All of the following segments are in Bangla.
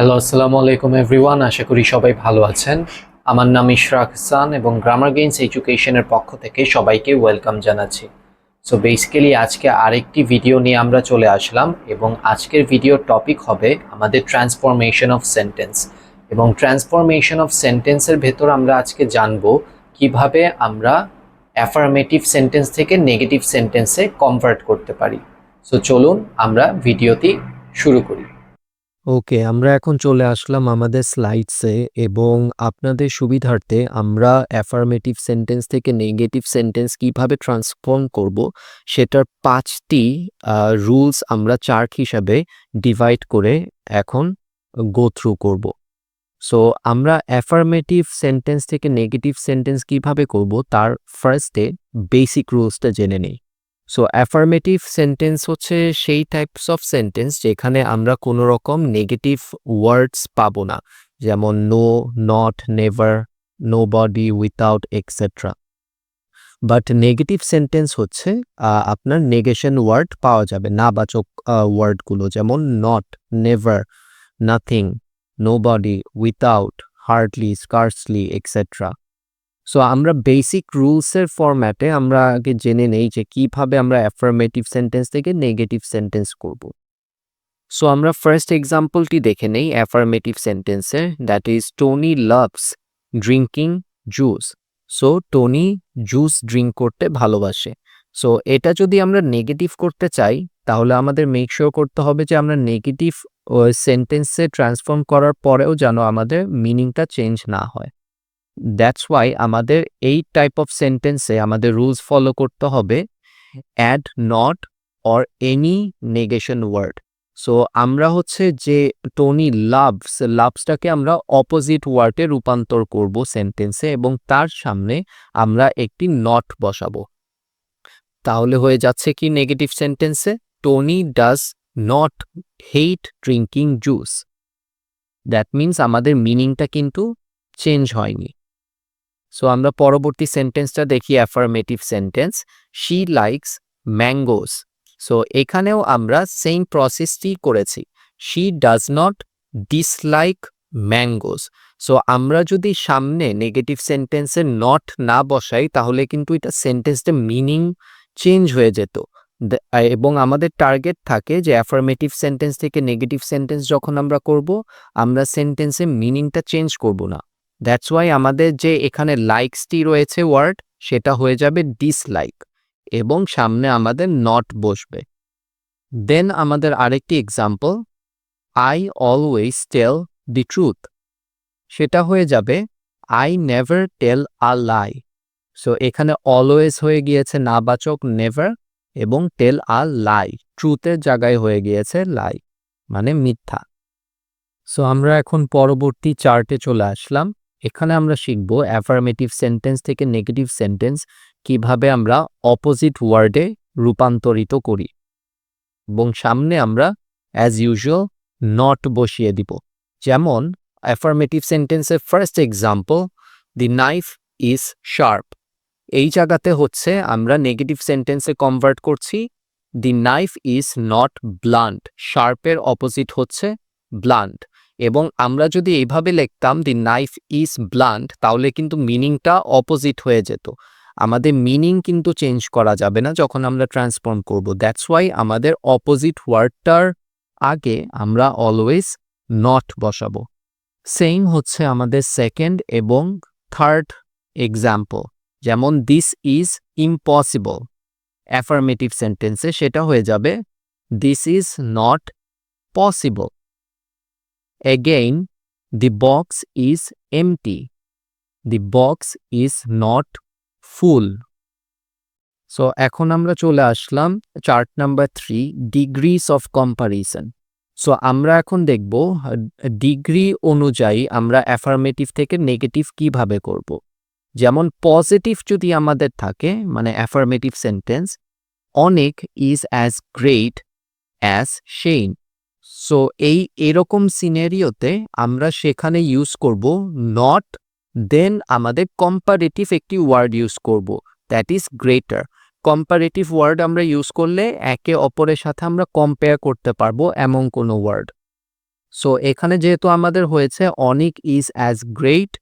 হ্যালো আসসালামু আলাইকুম এভরিওয়ান আশা করি সবাই ভালো আছেন। আমার নাম ইশরাক হাসান এবং গ্রামার গেইনস এডুকেশনের পক্ষ থেকে সবাইকে ওয়েলকাম জানাচ্ছি। সো বেসিক্যালি আজকে আরেকটি ভিডিও নিয়ে আমরা চলে আসলাম এবং আজকের ভিডিওর টপিক হবে আমাদের ট্রান্সফরমেশন অফ সেন্টেন্স এবং ট্রান্সফরমেশন অফ সেন্টেন্সের ভেতর আমরা আজকে জানব কীভাবে আমরা অ্যাফার্মেটিভ সেন্টেন্স থেকে নেগেটিভ সেন্টেন্সে কনভার্ট করতে পারি। সো চলুন আমরা ভিডিওটি শুরু করি। ওকে, আমরা এখন চলে আসলাম আমাদের স্লাইডসে এবং আপনাদের সুবিধার্থে আমরা অ্যাফার্মেটিভ সেন্টেন্স থেকে নেগেটিভ সেন্টেন্স কীভাবে ট্রান্সফর্ম করব, সেটার পাঁচটি রুলস আমরা চার্ট হিসাবে ডিভাইড করে এখন গো থ্রু করব। সো আমরা অ্যাফার্মেটিভ সেন্টেন্স থেকে নেগেটিভ সেন্টেন্স কীভাবে করব, তার ফার্স্টে বেসিক রুলসটা জেনে নেই। সো অ্যাফার্মেটিভ সেন্টেন্স হচ্ছে সেই টাইপস অফ সেন্টেন্স যেখানে আমরা কোনো রকম নেগেটিভ ওয়ার্ডস পাবো না। যেমন no not never nobody without etcetera but negative sentence হচ্ছে আপনার নেগেশন ওয়ার্ড পাওয়া যাবে, নাবাচক ওয়ার্ডগুলো যেমন not never nothing nobody without hardly scarcely etcetera so আমরা বেসিক রুলসের ফরম্যাটে আমরা আগে জেনে নেই যে কীভাবে আমরা অ্যাফার্মেটিভ সেন্টেন্স থেকে নেগেটিভ সেন্টেন্স করব। সো আমরা ফার্স্ট এক্সাম্পলটি দেখে নেই অ্যাফার্মেটিভ সেন্টেন্সের that is Tony loves drinking juice so Tony juice drink করতে ভালোবাসে। সো এটা যদি আমরা নেগেটিভ করতে চাই, তাহলে আমাদের মেক শিওর করতে হবে যে আমরা নেগেটিভ সেন্টেন্সে ট্রান্সফর্ম করার পরেও যেন আমাদের মিনিংটা চেঞ্জ না হয়। দ্যাটস ওয়াই আমাদের এই টাইপ অফ সেন্টেন্সে আমাদের রুলস ফলো করতে হবে add not or any negation word so আমরা হচ্ছে যে টোনি লাভস লাভসটাকে আমরা অপোজিট ওয়ার্ডে রূপান্তর করব সেন্টেন্সে এবং তার সামনে আমরা একটি নট বসাবো। তাহলে হয়ে যাচ্ছে কি নেগেটিভ সেন্টেন্সে Tony does not hate drinking juice that means আমাদের মিনিংটা কিন্তু চেঞ্জ হয়নি। সো আমরা পরবর্তী সেন্টেন্সটা দেখি affirmative sentence she likes mangoes so এখানেও আমরা সেম প্রসেসটি করেছি। She does not dislike mangoes so আমরা যদি সামনে নেগেটিভ সেন্টেন্সে নট না বসাই, তাহলে কিন্তু এটা সেন্টেন্সটা মিনিং চেঞ্জ হয়ে যেত। এবং আমাদের টার্গেট থাকে যে অ্যাফার্মেটিভ সেন্টেন্স থেকে নেগেটিভ সেন্টেন্স যখন আমরা করব, আমরা সেন্টেন্সে মিনিংটা চেঞ্জ করব না। দ্যাটস ওয়াই আমাদের যে এখানে লাইকসটি রয়েছে ওয়ার্ড সেটা হয়ে যাবে ডিসলাইক এবং সামনে আমাদের নট বসবে। দেন আমাদের আরেকটি example I always tell the truth সেটা হয়ে যাবে I never tell a lie so এখানে অলওয়েজ হয়ে গিয়েছে নাবাচক নেভার এবং টেল আ লাই ট্রুথের জায়গায় হয়ে গিয়েছে লাই মানে মিথ্যা। সো আমরা এখন পরবর্তী চার্টে চলে আসলাম। এখানে আমরা শিখব অ্যাফার্মেটিভ সেন্টেন্স থেকে নেগেটিভ সেন্টেন্স কীভাবে আমরা অপোজিট ওয়ার্ডে রূপান্তরিত করি। এবং সামনে আমরা অ্যাজ ইউজুয়াল নট বসিয়ে দিব। যেমন অ্যাফার্মেটিভ সেন্টেন্সের first example the knife is sharp এই জায়গাতে হচ্ছে আমরা নেগেটিভ সেন্টেন্সে কনভার্ট করছি the knife is not blunt শার্পের opposite হচ্ছে ব্লান্ট এবং আমরা যদি এইভাবে লিখতাম দি নাইফ ইজ ব্লান্ট তাহলে কিন্তু মিনিংটা অপোজিট হয়ে যেত। আমাদের মিনিং কিন্তু চেঞ্জ করা যাবে না যখন আমরা ট্রান্সফর্ম করব। দ্যাটস ওয়াই আমাদের অপোজিট ওয়ার্ডটার আগে আমরা অলওয়েজ নট বসাবো। সেম হচ্ছে আমাদের সেকেন্ড এবং থার্ড এক্সাম্পল যেমন দিস ইজ ইম্পসিবল অ্যাফার্মেটিভ সেন্টেন্সে সেটা হয়ে যাবে this is not possible Again, the box is empty. The box is not full. So এখন আমরা চলে আসলাম chart number three degrees of comparison so আমরা এখন দেখব ডিগ্রি অনুযায়ী আমরা অ্যাফার্মেটিভ থেকে নেগেটিভ কীভাবে করব যেমন পজিটিভ যদি আমাদের থাকে মানে affirmative sentence Anik is as great as Sam so এই এরকম সিনারিওতে আমরা সেখানে ইউজ করব নট দেন আমাদের কম্পারেটিভ একটি ওয়ার্ড ইউজ করব that is greater comparative word আমরা ইউজ করলে একে অপরের সাথে আমরা কম্পেয়ার করতে পারব এমন কোনো ওয়ার্ড সো এখানে যেহেতু আমাদের হয়েছে Anik is as great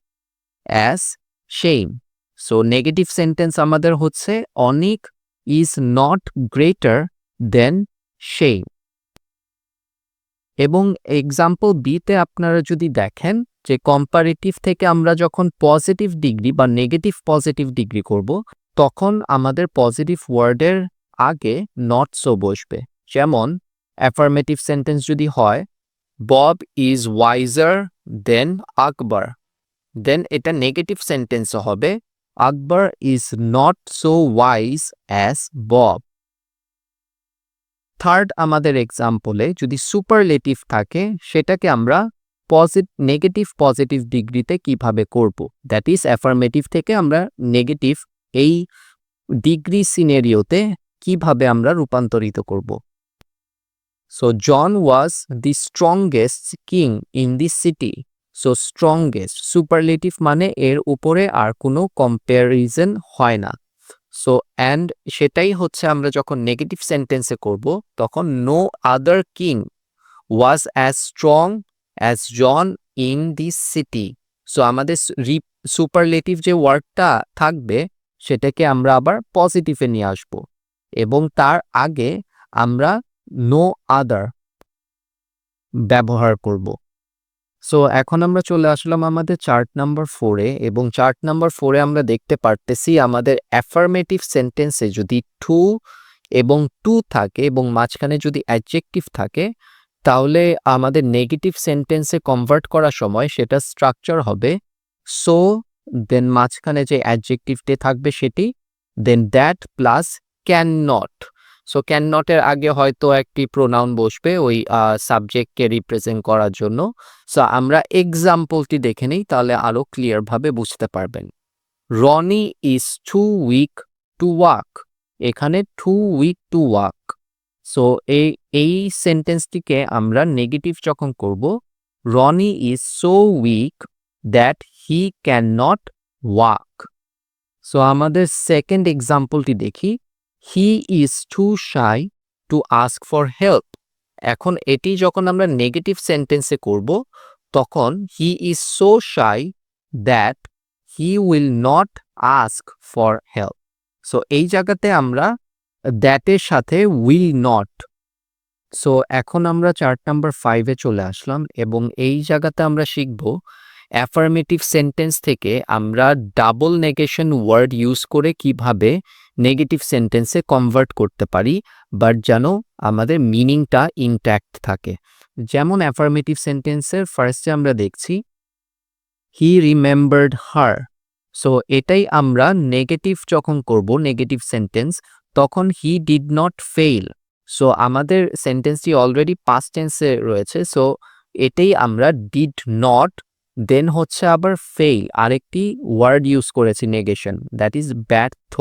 as Sam so negative sentence আমাদের হচ্ছে Anik is not greater than Sam এবং এক্সাম্পল বিতে আপনারা যদি দেখেন যে কম্পারেটিভ থেকে আমরা যখন পজিটিভ ডিগ্রি বা নেগেটিভ পজিটিভ ডিগ্রি করব, তখন আমাদের পজিটিভ ওয়ার্ডের আগে নট সো বসবে। যেমন অ্যাফার্মেটিভ সেন্টেন্স যদি হয় Bob is wiser than Akbar than এটা নেগেটিভ সেন্টেন্স হবে Akbar is not so wise as Bob third আমাদের এক্সাম্পলে যদি সুপারলেটিভ থাকে, সেটাকে আমরা পজিট নেগেটিভ পজিটিভ ডিগ্রিতে কীভাবে করব? দ্যাট ইজ অ্যাফার্মেটিভ থেকে আমরা নেগেটিভ এই ডিগ্রি সিনেরিওতে কীভাবে আমরা রূপান্তরিত করব? So John was the strongest king in the city so strongest superlative মানে এর উপরে আর কোনো কম্প্যারিজন হয় না। সো অ্যান্ড সেটাই হচ্ছে আমরা যখন নেগেটিভ সেন্টেন্সে করব, তখন no other king was as strong as John in the city so আমাদের সুপারলেটিভ যে ওয়ার্ডটা থাকবে, সেটাকে আমরা আবার পজিটিভে নিয়ে আসব। এবং তার আগে আমরা নো আদার ব্যবহার করব। সো এখন আমরা চলে আসলাম আমাদের চার্ট নাম্বার ফোরে এবং চার্ট নাম্বার ফোরে আমরা দেখতে পারতেছি আমাদের অ্যাফার্মেটিভ সেন্টেন্সে যদি টু এবং টু থাকে এবং মাঝখানে যদি অ্যাডজেক্টিভ থাকে, তাহলে আমাদের নেগেটিভ সেন্টেন্সে কনভার্ট করার সময় সেটা স্ট্রাকচার হবে। সো দেন মাঝখানে যে অ্যাডজেক্টিভটি থাকবে সেটি then that plus can not so can নটের আগে হয়তো একটি প্রোনাউন বসবে ওই সাবজেক্টকে রিপ্রেজেন্ট করার জন্য। সো আমরা এক্সাম্পলটি দেখে নিই, তাহলে আরও ক্লিয়ারভাবে বুঝতে পারবেন। Ronnie is too weak to walk. এখানে too weak to walk. So এই এই সেন্টেন্সটিকে আমরা নেগেটিভ যখন করব, Ronnie is so weak that he can not walk. So আমাদের সেকেন্ড এক্সাম্পলটি দেখি। He is too shy to ask for help এখন এটি যখন আমরা নেগেটিভ সেন্টেন্সে করব, তখন he is so shy that he will not ask for help so এই জায়গাতে আমরা দ্যাটের সাথে উইল নট সো এখন আমরা চার্ট নাম্বার ফাইভে চলে আসলাম এবং এই জায়গাতে আমরা শিখব অ্যাফার্মেটিভ সেন্টেন্স থেকে আমরা ডাবল নেগেশন ওয়ার্ড ইউজ করে কীভাবে নেগেটিভ সেন্টেন্সে কনভার্ট করতে পারি বাট যেন আমাদের মিনিংটা ইনট্যাক্ট থাকে। যেমন অ্যাফার্মেটিভ সেন্টেন্সের ফার্স্টে আমরা দেখছি হি রিমেম্বার্ড হার সো এটাই আমরা নেগেটিভ যখন করব নেগেটিভ সেন্টেন্স তখন he did not fail so আমাদের সেন্টেন্সটি অলরেডি পাস্ট টেন্সে রয়েছে। সো এটাই আমরা ডিড নট দেন হচ্ছে আবার ফেইল আরেকটি ওয়ার্ড ইউজ করেছি নেগেশন দ্যাট ইজ ব্যর্থ।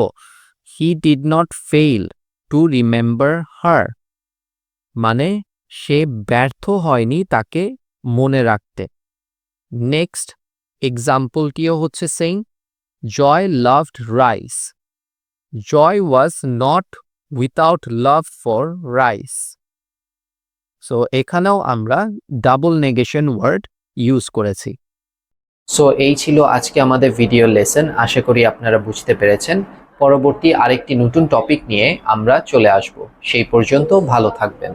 He did not fail to remember her মানে সে ব্যর্থ হয়নি তাকে মনে রাখতে। নেক্সট এক্সাম্পলটিও হচ্ছে saying Joy loved rice Joy was not without love for rice so এখানেও আমরা ডাবল নেগেশন ওয়ার্ড ইউজ করেছি। সো এই ছিল আজকে আমাদের ভিডিও লেসন আশা করি আপনারা বুঝতে পেরেছেন। পরবর্তী আরেকটি নতুন টপিক নিয়ে আমরা চলে আসব। সেই পর্যন্ত ভালো থাকবেন।